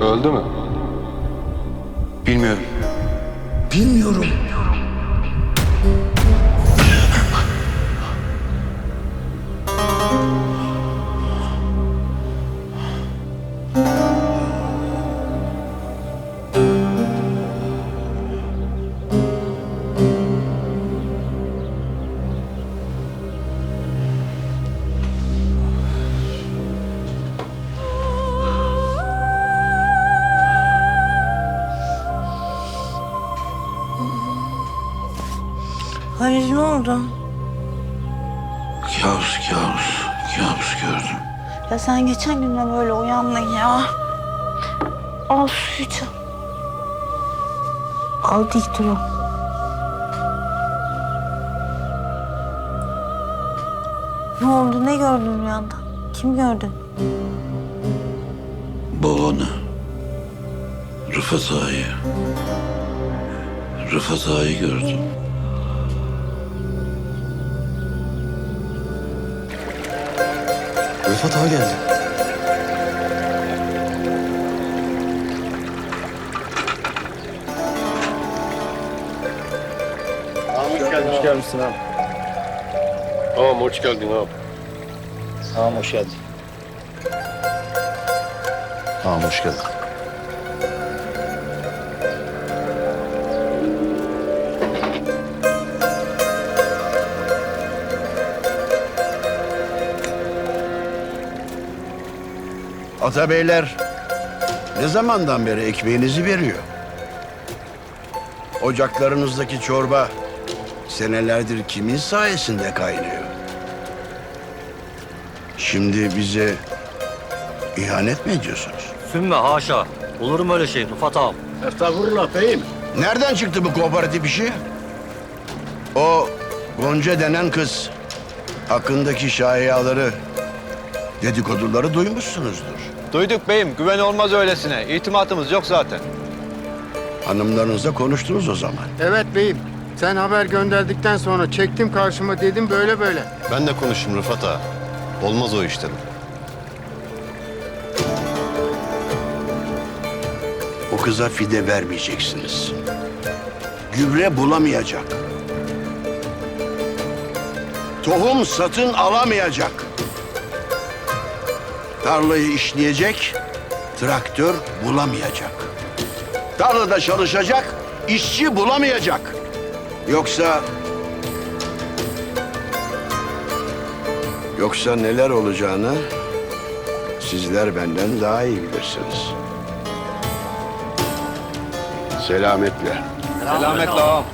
öldü mü? Bilmiyorum. Bilmiyorum. Halil ne oldu? Kabus kabus. Kabus gördüm. Ya sen geçen gün de böyle uyandın ya. Al şu içi. Al dik dur o. Ne oldu? Ne gördün rüyanda? Kim gördün? Babanı. Rıfat Ağa'yı. Rıfat Ağa'yı gördüm. Rıfat Ağa geldi. Hoş gelmişsin abi. Tamam hoş geldin abi. Tamam hoş geldin. Tamam hoş geldin. Atabeyler ne zamandan beri ekmeğinizi veriyor? Ocaklarınızdaki çorba senelerdir kimin sayesinde kaynıyor? Şimdi bize ihanet mi ediyorsunuz? Sümme haşa. Olur mu öyle şey Rıfat ağam? Estağfurullah beyim. Nereden çıktı bu kooperatif işi? O Gonca denen kız hakkındaki şayiaları, dedikoduları duymuşsunuzdur. Duyduk beyim. Güven olmaz öylesine. İtimatımız yok zaten. Hanımlarınızla konuştunuz o zaman. Evet beyim. Sen haber gönderdikten sonra çektim karşıma dedim böyle böyle. Ben de konuştum Rıfat Ağa. Olmaz o iş dedim. O kıza fide vermeyeceksiniz. Gübre bulamayacak. Tohum satın alamayacak. Tarlayı işleyecek, traktör bulamayacak. Tarlada çalışacak, işçi bulamayacak. Yoksa... Yoksa neler olacağını sizler benden daha iyi bilirsiniz. Selametle. Selametle ağam.